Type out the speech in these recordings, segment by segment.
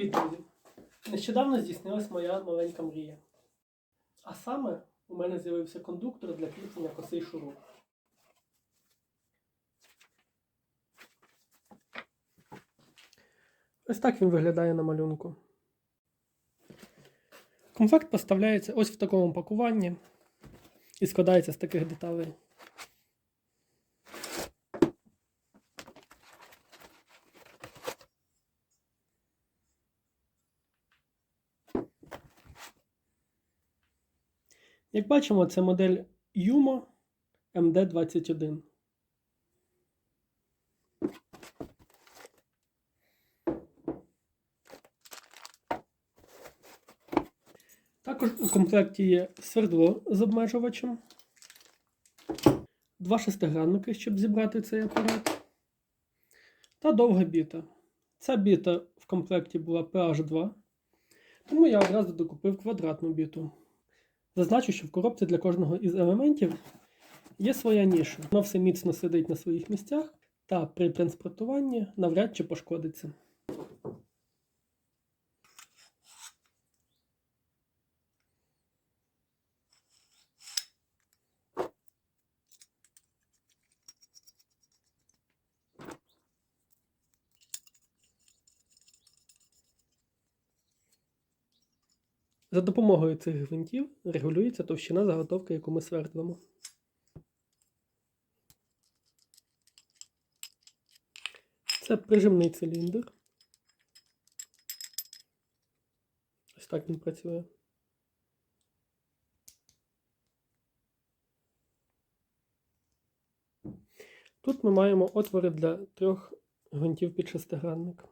Привіт, друзі! Нещодавно здійснилась моя маленька мрія. А саме у мене з'явився кондуктор для кріплення коси й шуру. Ось так він виглядає на малюнку. Комплект поставляється ось в такому пакуванні і складається з таких деталей. Як бачимо, це модель Yumo MD21. Також у комплекті є свердло з обмежувачем, два шестигранники, щоб зібрати цей апарат, та довга біта. Ця біта в комплекті була PH2, тому я одразу докупив квадратну біту. Зазначу, що в коробці для кожного із елементів є своя ніша. Воно все міцно сидить на своїх місцях та при транспортуванні навряд чи пошкодиться. За допомогою цих гвинтів регулюється товщина заготовки, яку ми свердлимо. Це прижимний циліндр. Ось так він працює. Тут ми маємо отвори для трьох гвинтів під шестигранник.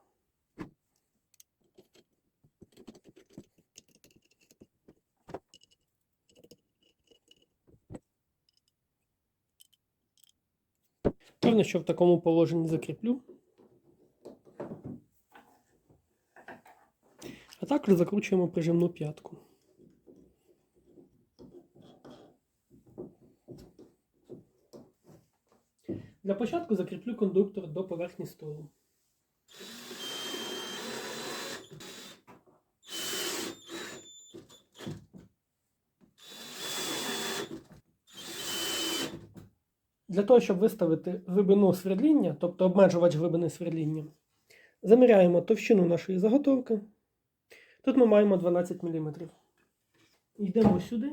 Певно, що в такому положенні закріплю. А також закручуємо прижимну п'ятку. Для початку закріплю кондуктор до поверхні столу. Для того, щоб виставити глибину свердління, тобто обмежувач глибини свердління, заміряємо товщину нашої заготовки. Тут ми маємо 12 мм. Йдемо сюди.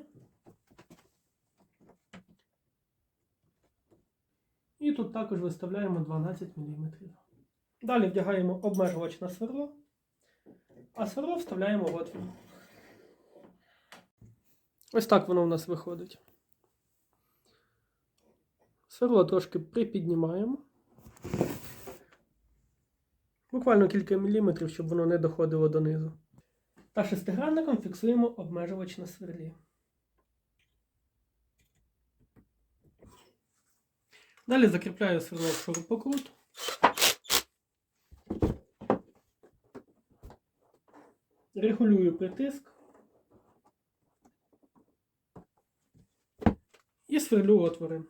І тут також виставляємо 12 мм. Далі вдягаємо обмежувач на сверло, а сверло вставляємо в отвір. Ось так воно у нас виходить. Сверло трошки припіднімаємо. Буквально кілька міліметрів, щоб воно не доходило донизу. Та шестигранником фіксуємо обмежувач на сверлі. Далі закріпляю сверло в шурупокрут. Регулюю притиск. І сверлю отвори.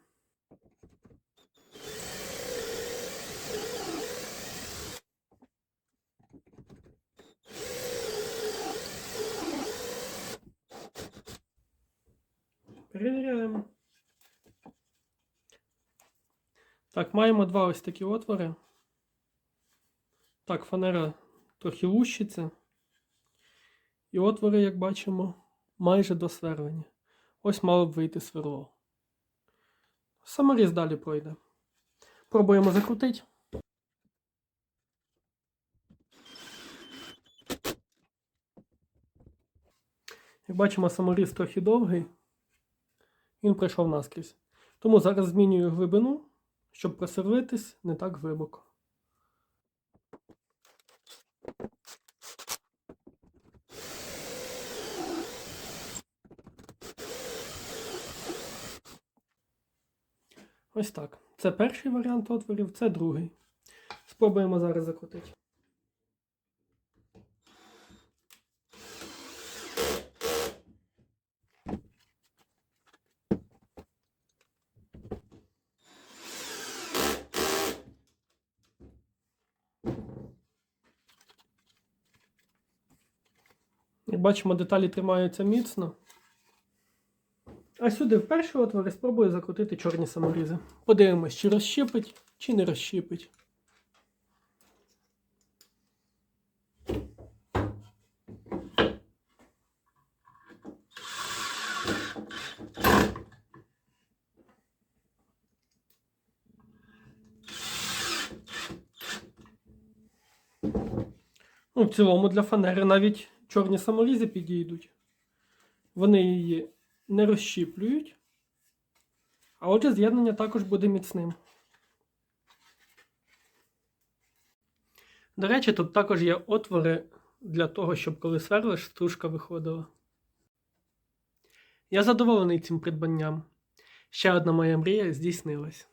Перевіряємо. Так, маємо два ось такі отвори. Так, фанера трохи лущиться. І отвори, як бачимо, майже до сверлення. Ось мало б вийти сверло. Саморіз далі пройде. Пробуємо закрутити. Як бачимо, саморіз трохи довгий. Він пройшов наскрізь. Тому зараз змінюю глибину, щоб просверлитись не так глибоко. Ось так. Це перший варіант отворів, це другий. Спробуємо зараз закрутити. Як бачимо, деталі тримаються міцно. А сюди в перший отвор я спробую закрутити чорні саморізи. Подивимось, чи розщепить, чи не розщепить. Ну, в цілому для фанери навіть чорні саморізи підійдуть. Вони її не розщіплюють. А отже, з'єднання також буде міцним. До речі, тут також є отвори для того, щоб коли сверлиш, стружка виходила. Я задоволений цим придбанням. Ще одна моя мрія здійснилась.